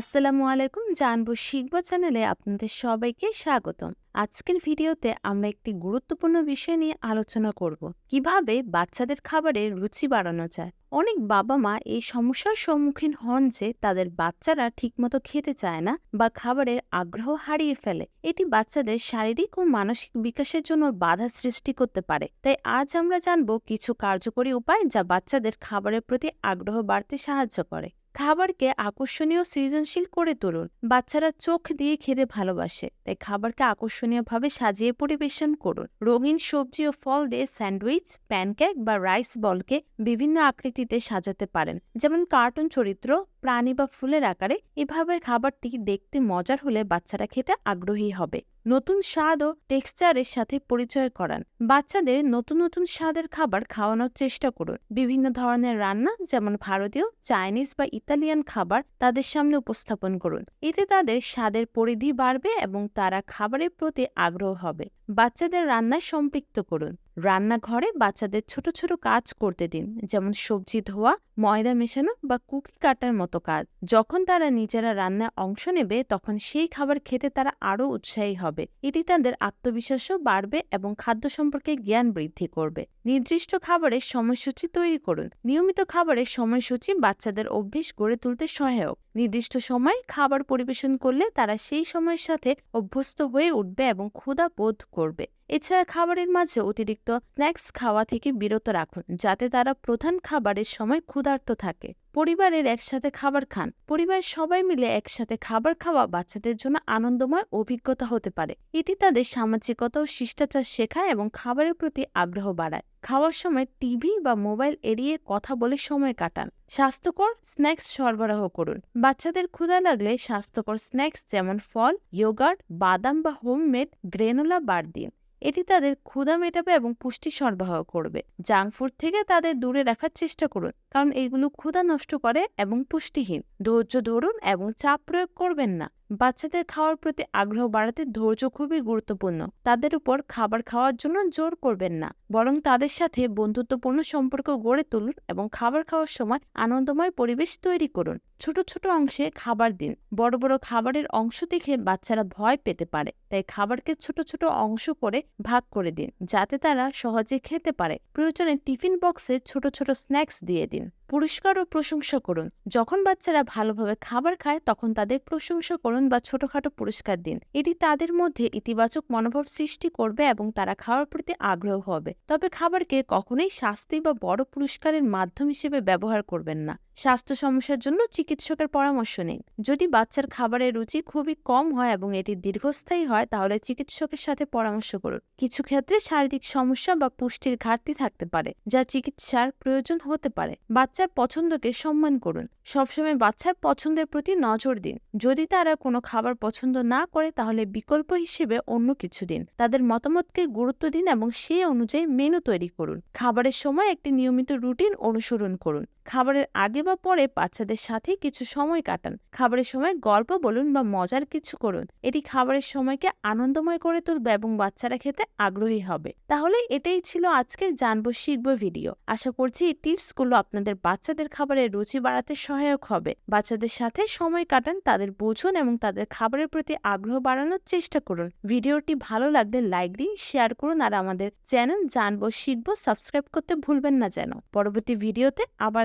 আসসালামু আলাইকুম জানব শিখব চ্যানেলে আপনাদের সবাইকে স্বাগতম। আজকের ভিডিওতে আমরা একটি গুরুত্বপূর্ণ বিষয় নিয়ে আলোচনা করব, কীভাবে বাচ্চাদের খাবারে রুচি বাড়ানো যায়। অনেক বাবা মা এই সমস্যার সম্মুখীন হন যে তাদের বাচ্চারা ঠিকমতো খেতে চায় না বা খাবারের আগ্রহ হারিয়ে ফেলে। এটি বাচ্চাদের শারীরিক ও মানসিক বিকাশের জন্য বাধা সৃষ্টি করতে পারে। তাই আজ আমরা জানব কিছু কার্যকরী উপায় যা বাচ্চাদের খাবারের প্রতি আগ্রহ বাড়তে সাহায্য করে। খাবারকে আকর্ষণীয় সৃজনশীল করে তুলুন। বাচ্চারা চোখ দিয়ে খেতে ভালোবাসে, তাই খাবারকে আকর্ষণীয়ভাবে সাজিয়ে পরিবেশন করুন। রঙিন সবজি ও ফল দিয়ে স্যান্ডউইচ, প্যানকেক বা রাইস বলকে বিভিন্ন আকৃতিতে সাজাতে পারেন। যেমন কার্টুন চরিত্র, প্রাণী বা ফুলের আকারে এভাবে খাবারটি দেখতে মজার হলে বাচ্চারা খেতে আগ্রহী হবে। নতুন স্বাদ ও টেক্সচারের সাথে পরিচয় করান। বাচ্চাদের নতুন নতুন স্বাদের খাবার খাওয়ানোর চেষ্টা করুন। বিভিন্ন ধরনের রান্না, যেমন ভারতীয়, চাইনিজ বা ইতালিয়ান খাবার, তাদের সামনে উপস্থাপন করুন। এতে তাদের স্বাদের পরিধি বাড়বে এবং তারা খাবারের প্রতি আগ্রহ হবে। বাচ্চাদের রান্নায় সম্পৃক্ত করুন। রান্নাঘরে বাচ্চাদের ছোট ছোট কাজ করতে দিন, যেমন সবজি ধোয়া, ময়দা মেশানো বা কুকি কাটার মতো কাজ। যখন তারা নিজেরা রান্নায় অংশ নেবে, তখন সেই খাবার খেতে তারা আরও উৎসাহী হবে। এটি তাদের আত্মবিশ্বাসও বাড়বে এবং খাদ্য সম্পর্কে জ্ঞান বৃদ্ধি করবে। নির্দিষ্ট খাবারের সময়সূচি তৈরি করুন। নিয়মিত খাবারের সময়সূচি বাচ্চাদের অভ্যেস গড়ে তুলতে সহায়ক। নির্দিষ্ট সময় খাবার পরিবেশন করলে তারা সেই সময়ের সাথে অভ্যস্ত হয়ে উঠবে এবং ক্ষুধা বোধ করবে। এছাড়া খাবারের মাঝে অতিরিক্ত স্ন্যাক্স খাওয়া থেকে বিরত রাখুন, যাতে তারা প্রধান খাবারের সময় ক্ষুধার্ত থাকে। পরিবারের একসাথে খাবার খান। পরিবারের সবাই মিলে একসাথে খাবার খাওয়া বাচ্চাদের জন্য আনন্দময় অভিজ্ঞতা হতে পারে। এটি তাদের সামাজিকতা ও শিষ্টাচার শেখায় এবং খাবারের প্রতি আগ্রহ বাড়ায়। খাওয়ার সময় টিভি বা মোবাইল এড়িয়ে কথা বলে সময় কাটান। স্বাস্থ্যকর স্ন্যাক্স সরবরাহ করুন। বাচ্চাদের ক্ষুধা লাগলে স্বাস্থ্যকর স্ন্যাক্স যেমন ফল, ইয়োগার্ট, বাদাম বা হোমমেড গ্রেনোলা বার দিন। এটি তাদের ক্ষুধা মেটাবে এবং পুষ্টি সরবরাহ করবে। জাঙ্ক ফুড থেকে তাদের দূরে রাখার চেষ্টা করুন। কারণ এগুলো ক্ষুধা নষ্ট করে এবং পুষ্টিহীন। ধৈর্য ধরুন এবং চাপ প্রয়োগ করবেন না। বাচ্চাদের খাওয়ার প্রতি আগ্রহ বাড়াতে ধৈর্য খুবই গুরুত্বপূর্ণ। তাদের উপর খাবার খাওয়ার জন্য জোর করবেন না। বরং তাদের সাথে বন্ধুত্বপূর্ণ সম্পর্ক গড়ে তুলুন এবং খাবার খাওয়ার সময় আনন্দময় পরিবেশ তৈরি করুন। ছোট ছোট অংশে খাবার দিন। বড় বড় খাবারের অংশ দেখে বাচ্চারা ভয় পেতে পারে। তাই খাবারকে ছোট ছোট অংশ করে ভাগ করে দিন, যাতে তারা সহজে খেতে পারে। প্রয়োজনে টিফিন বক্সে ছোট ছোট স্ন্যাক্স দিয়ে দিন। you. পুরস্কার ও প্রশংসা করুন। যখন বাচ্চারা ভালোভাবে খাবার খায়, তখন তাদের প্রশংসা করুন বা ছোটখাটো পুরস্কার দিন। এটি তাদের মধ্যে ইতিবাচক মনোভাব সৃষ্টি করবে এবং তারা খাওয়ার প্রতি আগ্রহ হবে। তবে খাবারকে কখনোই শাস্তি বা বড় পুরস্কারের মাধ্যম হিসেবে ব্যবহার করবেন না। স্বাস্থ্য সমস্যার জন্য চিকিৎসকের পরামর্শ নিন। যদি বাচ্চার খাবারের রুচি খুবই কম হয় এবং এটি দীর্ঘস্থায়ী হয়, তাহলে চিকিৎসকের সাথে পরামর্শ করুন। কিছু ক্ষেত্রে শারীরিক সমস্যা বা পুষ্টির ঘাটতি থাকতে পারে, যা চিকিৎসার প্রয়োজন হতে পারে। বাচ্চার পছন্দকে সম্মান করুন। সবসময় বাচ্চার পছন্দের প্রতি নজর দিন। যদি তারা কোনো খাবার পছন্দ না করে, তাহলে বিকল্প হিসেবে অন্য কিছু দিন। তাদের মতামতকে গুরুত্ব দিন এবং সেই অনুযায়ী মেনু তৈরি করুন। খাবারের সময় একটি নিয়মিত রুটিন অনুসরণ করুন। খাবারের আগে বা পরে বাচ্চাদের সাথে কিছু সময় কাটান। খাবারের সময় গল্প বলুন বা মজার কিছু করুন। এটি খাবারের সময়কে আনন্দময় করে তুলবে এবং বাচ্চারা খেতে আগ্রহী হবে। তাহলে এটাই ছিল আজকের জানব, শিখব ভিডিও। আশা করছি এই টিপসগুলো আপনাদের বাচ্চাদের খাবারের রুচি বাড়াতে সহায়ক হবে। বাচ্চাদের সাথে সময় কাটান, তাদের বুঝুন এবং তাদের খাবারের প্রতি আগ্রহ বাড়ানোর চেষ্টা করুন। ভিডিওটি ভালো লাগলে লাইক দিন, শেয়ার করুন আর আমাদের চ্যানেল জানব, শিখব, সাবস্ক্রাইব করতে ভুলবেন না যেন। পরবর্তী ভিডিওতে আবার